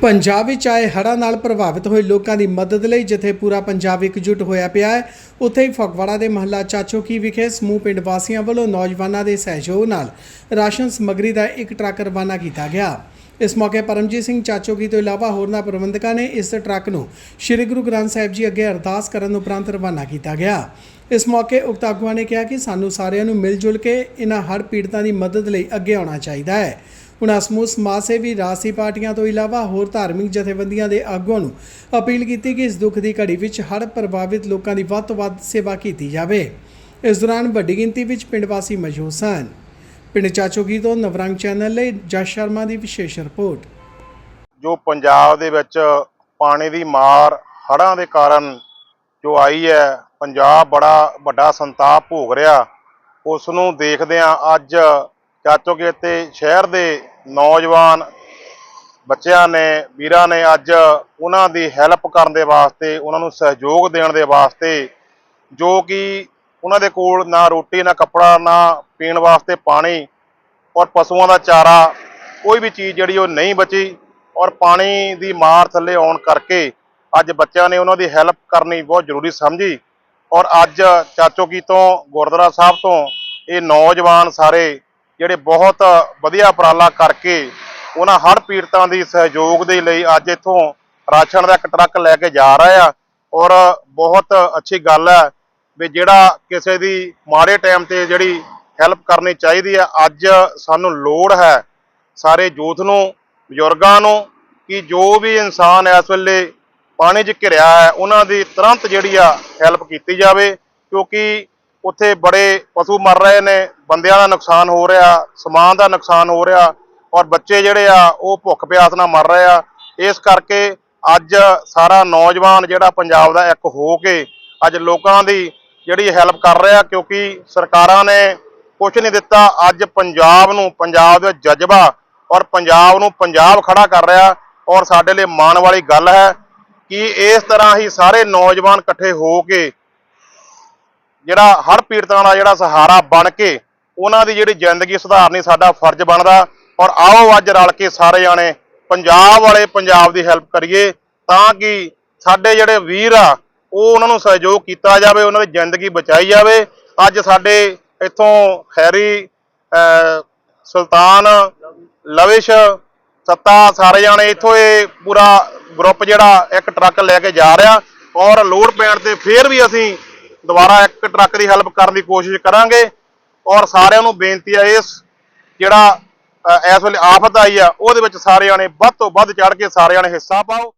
ਪੰਜਾਬ ਵਿੱਚ ਆਏ ਹੜ੍ਹਾਂ ਨਾਲ ਪ੍ਰਭਾਵਿਤ ਹੋਏ ਲੋਕਾਂ ਦੀ ਮਦਦ ਲਈ ਜਿੱਥੇ ਪੂਰਾ ਪੰਜਾਬ ਇਕਜੁੱਟ ਹੋਇਆ ਪਿਆ ਹੈ, ਉੱਥੇ ਹੀ ਫਗਵਾੜਾ ਦੇ ਮਹੱਲਾ ਚਾਚੋਕੀ ਵਿਖੇ ਸਮੂਹ ਪਿੰਡ ਵਾਸੀਆਂ ਵੱਲੋਂ ਨੌਜਵਾਨਾਂ ਦੇ ਸਹਿਯੋਗ ਨਾਲ ਰਾਸ਼ਨ ਸਮੱਗਰੀ ਦਾ ਇੱਕ ਟਰੱਕ ਰਵਾਨਾ ਕੀਤਾ ਗਿਆ। ਇਸ ਮੌਕੇ ਪਰਮਜੀਤ ਸਿੰਘ ਚਾਚੋਕੀ ਤੋਂ ਇਲਾਵਾ ਹੋਰਨਾਂ ਪ੍ਰਬੰਧਕਾਂ ਨੇ ਇਸ ਟਰੱਕ ਨੂੰ ਸ੍ਰੀ ਗੁਰੂ ਗ੍ਰੰਥ ਸਾਹਿਬ ਜੀ ਅੱਗੇ ਅਰਦਾਸ ਕਰਨ ਉਪਰੰਤ ਰਵਾਨਾ ਕੀਤਾ ਗਿਆ। ਇਸ ਮੌਕੇ ਉਕਤ ਆਗੂਆਂ ਨੇ ਕਿਹਾ ਕਿ ਸਾਨੂੰ ਸਾਰਿਆਂ ਨੂੰ ਮਿਲ ਜੁਲ ਕੇ ਇਹਨਾਂ ਹੜ੍ਹ ਪੀੜਤਾਂ ਦੀ ਮਦਦ ਲਈ ਅੱਗੇ ਆਉਣਾ ਚਾਹੀਦਾ ਹੈ। ਉਨ੍ਹਾਂ ਸਮੂਹ ਸਮਾਜ ਸੇਵੀ ਰਾਜਸੀ ਪਾਰਟੀਆਂ ਤੋਂ ਇਲਾਵਾ ਹੋਰ ਧਾਰਮਿਕ ਜਥੇਬੰਦੀਆਂ ਦੇ ਆਗੂਆਂ ਨੂੰ ਅਪੀਲ ਕੀਤੀ ਕਿ ਇਸ ਦੁੱਖ ਦੀ ਘੜੀ ਵਿੱਚ ਹੜ੍ਹ ਪ੍ਰਭਾਵਿਤ ਲੋਕਾਂ ਦੀ ਵੱਧ ਤੋਂ ਵੱਧ ਸੇਵਾ ਕੀਤੀ ਜਾਵੇ। ਇਸ ਦੌਰਾਨ ਵੱਡੀ ਗਿਣਤੀ ਵਿੱਚ ਪਿੰਡ ਵਾਸੀ ਮੌਜੂਦ ਸਨ। ਪਿੰਡ ਚਾਚੋਗੀ ਤੋਂ ਨਵਰੰਗ ਚੈਨਲ ਲਈ ਜਸ ਸ਼ਰਮਾ ਦੀ ਵਿਸ਼ੇਸ਼ ਰਿਪੋਰਟ। ਜੋ ਪੰਜਾਬ ਦੇ ਵਿੱਚ ਪਾਣੀ ਦੀ ਮਾਰ ਹੜ੍ਹਾਂ ਦੇ ਕਾਰਨ ਜੋ ਆਈ ਹੈ, ਪੰਜਾਬ ਬੜਾ ਵੱਡਾ ਸੰਤਾਪ ਭੋਗ ਰਿਹਾ। ਉਸ ਨੂੰ ਦੇਖਦਿਆਂ ਅੱਜ ਚਾਚੋਕੇ ਤੇ ਸ਼ਹਿਰ ਦੇ ਨੌਜਵਾਨ ਬੱਚਿਆਂ ਨੇ, ਵੀਰਾਂ ਨੇ ਅੱਜ ਉਹਨਾਂ ਦੀ ਹੈਲਪ ਕਰਨ ਦੇ ਵਾਸਤੇ, ਉਹਨਾਂ ਨੂੰ ਸਹਿਯੋਗ ਦੇਣ ਦੇ ਵਾਸਤੇ ਜੋ ਕਿ ਉਹਨਾਂ ਦੇ ਕੋਲ ਨਾ ਰੋਟੀ, ਨਾ ਕੱਪੜਾ, ਨਾ ਪੀਣ ਵਾਸਤੇ ਪਾਣੀ ਔਰ ਪਸ਼ੂਆਂ ਦਾ ਚਾਰਾ, ਕੋਈ ਵੀ ਚੀਜ਼ ਜਿਹੜੀ ਉਹ ਨਹੀਂ ਬਚੀ ਔਰ ਪਾਣੀ ਦੀ ਮਾਰ ਥੱਲੇ ਆਉਣ ਕਰਕੇ ਅੱਜ ਬੱਚਿਆਂ ਨੇ ਉਹਨਾਂ ਦੀ ਹੈਲਪ ਕਰਨੀ ਬਹੁਤ ਜ਼ਰੂਰੀ ਸਮਝੀ ਔਰ ਅੱਜ ਚਾਚੋ ਕੀ ਤੋਂ, ਗੁਰਦੁਆਰਾ ਸਾਹਿਬ ਤੋਂ ਇਹ ਨੌਜਵਾਨ ਸਾਰੇ ਜਿਹੜੇ ਬਹੁਤ ਵਧੀਆ ਉਪਰਾਲਾ ਕਰਕੇ ਉਹਨਾਂ ਹੜ੍ਹ ਪੀੜਤਾਂ ਦੀ ਸਹਿਯੋਗ ਦੇ ਲਈ ਅੱਜ ਇੱਥੋਂ ਰਾਸ਼ਨ ਦਾ ਇੱਕ ਟਰੱਕ ਲੈ ਕੇ ਜਾ ਰਹੇ ਆ। ਔਰ ਬਹੁਤ ਅੱਛੀ ਗੱਲ ਹੈ ਵੀ ਜਿਹੜਾ ਕਿਸੇ ਦੀ ਮਾੜੇ ਟਾਈਮ ਤੇ ਜਿਹੜੀ ਹੈਲਪ ਕਰਨੀ ਚਾਹੀਦੀ ਹੈ, ਅੱਜ ਸਾਨੂੰ ਲੋੜ ਹੈ ਸਾਰੇ ਯੂਥ ਨੂੰ, ਬਜ਼ੁਰਗਾਂ ਨੂੰ ਕਿ ਜੋ ਵੀ ਇਨਸਾਨ ਇਸ ਵੇਲੇ ਪਾਣੀ 'ਚ ਘਿਰਿਆ ਹੈ, ਉਹਨਾਂ ਦੀ ਤੁਰੰਤ ਜਿਹੜੀ ਆ ਹੈਲਪ ਕੀਤੀ ਜਾਵੇ। ਕਿਉਂਕਿ ਉੱਥੇ ਬੜੇ ਪਸ਼ੂ ਮਰ ਰਹੇ ਨੇ, ਬੰਦਿਆਂ ਦਾ ਨੁਕਸਾਨ ਹੋ ਰਿਹਾ, ਸਮਾਨ ਦਾ ਨੁਕਸਾਨ ਹੋ ਰਿਹਾ ਔਰ ਬੱਚੇ ਜਿਹੜੇ ਆ, ਉਹ ਭੁੱਖ ਪਿਆਸ ਨਾਲ ਮਰ ਰਹੇ ਆ। ਇਸ ਕਰਕੇ ਅੱਜ ਸਾਰਾ ਨੌਜਵਾਨ ਜਿਹੜਾ ਪੰਜਾਬ ਦਾ ਇੱਕ ਹੋ ਕੇ ਅੱਜ ਲੋਕਾਂ ਦੀ ਜਿਹੜੀ ਹੈਲਪ ਕਰ ਰਿਹਾ ਕਿਉਂਕਿ ਸਰਕਾਰਾਂ ਨੇ ਕੁਝ ਨਹੀਂ ਦਿੱਤਾ। ਅੱਜ ਪੰਜਾਬ ਨੂੰ, ਪੰਜਾਬ ਦਾ ਜਜ਼ਬਾ ਔਰ ਪੰਜਾਬ ਨੂੰ ਪੰਜਾਬ ਖੜਾ ਕਰ ਰਿਹਾ ਔਰ ਸਾਡੇ ਲਈ ਮਾਣ ਵਾਲੀ ਗੱਲ ਹੈ ਕਿ ਇਸ ਤਰ੍ਹਾਂ ਹੀ ਸਾਰੇ ਨੌਜਵਾਨ ਇਕੱਠੇ ਹੋ ਕੇ ਜਿਹੜਾ ਹਰ ਪੀੜਤਾਂ ਦਾ ਜਿਹੜਾ ਸਹਾਰਾ ਬਣ ਕੇ ਉਹਨਾਂ ਦੀ ਜਿਹੜੀ ਜ਼ਿੰਦਗੀ ਸੁਧਾਰਨੀ ਸਾਡਾ ਫਰਜ਼ ਬਣਦਾ। ਔਰ ਆਓ ਅੱਜ ਰਲ ਕੇ ਸਾਰੇ ਜਾਣੇ ਪੰਜਾਬ ਵਾਲੇ ਪੰਜਾਬ ਦੀ ਹੈਲਪ ਕਰੀਏ ਤਾਂ ਕਿ ਸਾਡੇ ਜਿਹੜੇ ਵੀਰ ਆ, ਉਹ ਉਹਨਾਂ ਨੂੰ ਸਹਿਯੋਗ ਕੀਤਾ ਜਾਵੇ, ਉਹਨਾਂ ਦੀ ਜ਼ਿੰਦਗੀ ਬਚਾਈ ਜਾਵੇ। ਅੱਜ ਸਾਡੇ ਇੱਥੋਂ ਖੈਰੀ ਸੁਲਤਾਨ, ਲਵਿਸ਼, ਸੱਤਾ, ਸਾਰੇ ਜਾਣੇ ਇੱਥੋਂ ਇਹ ਪੂਰਾ ਗਰੁੱਪ ਜਿਹੜਾ ਇੱਕ ਟਰੱਕ ਲੈ ਕੇ ਜਾ ਰਿਹਾ। ਔਰ ਲੋਡ ਪੈਣ ਤੇ ਫੇਰ ਵੀ ਅਸੀਂ ਦੁਬਾਰਾ ਇੱਕ ਟਰੱਕ ਦੀ ਹੈਲਪ ਕਰਨ ਦੀ ਕੋਸ਼ਿਸ਼ ਕਰਾਂਗੇ ਔਰ ਸਾਰਿਆਂ ਨੂੰ ਬੇਨਤੀ ਹੈ ਇਸ ਜਿਹੜਾ ਇਸ ਵੇਲੇ ਆਫਤ ਆਈ ਆ, ਉਹਦੇ ਵਿੱਚ ਸਾਰੇ ਜਾਣੇ ਵੱਧ ਤੋਂ ਵੱਧ ਚੜ ਕੇ ਸਾਰੇ ਜਾਣੇ ਹਿੱਸਾ ਪਾਓ।